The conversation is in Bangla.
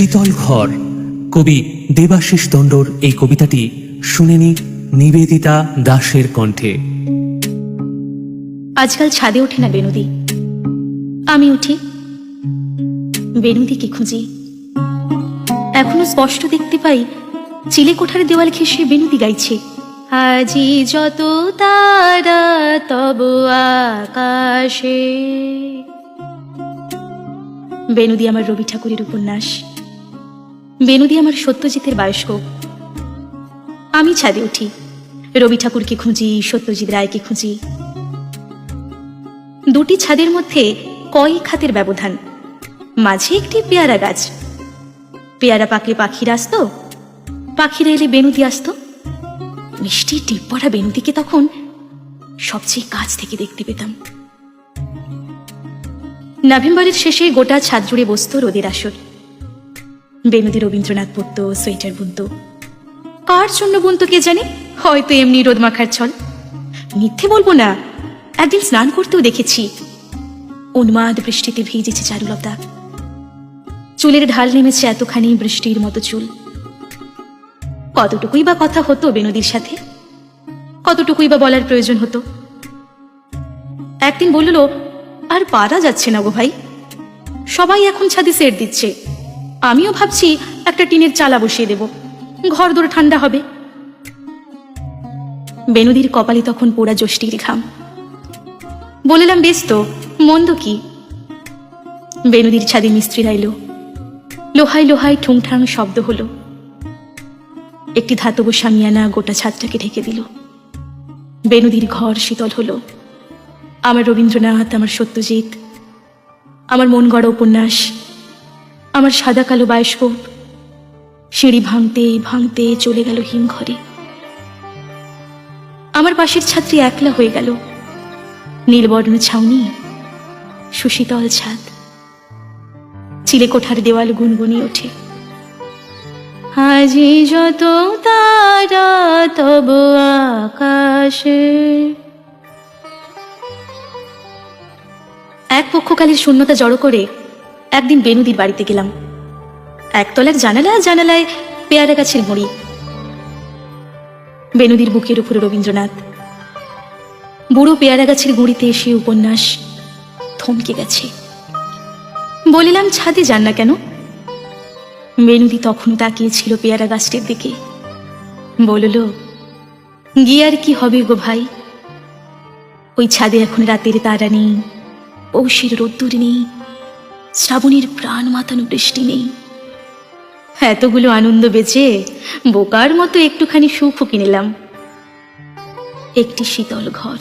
শীতল ঘর। কবি দেবাশিস দণ্ডর এই কবিতাটি শুনেনি নিবেদিতা দাসের কণ্ঠে। আজকাল ছাদে ওঠে না বেনুদি। আমি উঠি। বেনুদিকে খুঁজি। এখনও স্পষ্ট দেখতে পাই, চিলে কোঠার দেওয়াল ঘেঁষে বেনুদি গাইছে। আজি যত তারা তব আকাশে। বেনুদি আমার রবি ঠাকুরের উপন্যাস। বেনুদি আমার সত্যজিতের বায়স্কোপ আমি ছাদে উঠি। রবি ঠাকুরকে খুঁজি, সত্যজিৎ রায়কে খুঁজি। দুটি ছাদের মধ্যে কয়েক হাতের ব্যবধান। মাঝে একটি পেয়ারা গাছ। পেয়ারা পাকে পাখিরা আসতো। পাখিরা এলে বেনুদি আসতো। মিষ্টি টিপ পড়া বেনুদিকে তখন সবচেয়ে কাছ থেকে দেখতে পেতাম। নভেম্বরের শেষে গোটা ছাদ জুড়ে বসত রোদের আসর। বেনুদি রবীন্দ্রনাথ পড়ত সোয়েটার বুনত কার জন্য বুনত কে জানে? হয়তো এমনি রোদ মাখার ছল। মিথ্যে বলব না, একদিন স্নান করতেও দেখেছি। উন্মাদ বৃষ্টিতে ভিজেছে চারুলতা। চুলের ঢাল নেমেছে এতখানি বৃষ্টির মতো চুল। কতটুকুই বা কথা হতো বেনদির সাথে? কতটুকুই বা বলার প্রয়োজন হতো? একদিন বলল, আর পারা যাচ্ছে না গো ভাই। সবাই এখন ছাদে সেট দিচ্ছে। আমিও ভাবছি একটা টিনের চালা বসিয়ে দেব। ঘর দোর ঠান্ডা হবে। বেনুদির কপালে তখন পোড়া যষ্টির ঘাম। বলিলাম, বেশ তো, মন্দ কি? বেনুদির ছাদে মিস্ত্রিরা এলো লোহায় লোহায় ঠুংঠাং শব্দ হলো। একটি ধাতব সামিয়ানা গোটা ছাদটাকে ঢেকে দিল। বেনুদির ঘর শীতল হলো। আমার রবীন্দ্রনাথ, আমার সত্যজিৎ, আমার মন গড়া উপন্যাস আমার সাদা কালো বায়স্কোপ সিঁড়ি ভাঙতে ভাঙতে চলে গেল হিমঘরে। আমার পাশের ছাত্রী একলা হয়ে গেল। নীলবর্ণ ছাউনি, সুশীতল ছাদ। চিলে কোঠার দেওয়াল গুনগুনি ওঠে। আজি যত তারা তব আকাশে। এক পক্ষকালের শূন্যতা জড়ো করে একদিন বেনুদির বাড়িতে গেলাম। একতলার জানালা জানালায় পেয়ারা গাছের মুড়ি। বেনুদির বুকের উপরে রবীন্দ্রনাথ। বুড়ো পেয়ারা গাছের গুঁড়িতে এসে উপন্যাস থমকে গেছে। বলিলাম, ছাদে যান না কেন? বেনুদি তখনও তাকিয়েছিল পেয়ারা গাছটির দিকে। বলল, গিয়ে আর কি হবে গো ভাই? ওই ছাদে এখন রাতের তারা নেই, পৌষের রোদ্দুর নেই শ্রাবণীর প্রাণ মাতানো বৃষ্টি নেই। এতগুলো আনন্দ বেঁচে বোকার মতো একটুখানি সুখও নিলাম একটি শীতল ঘর।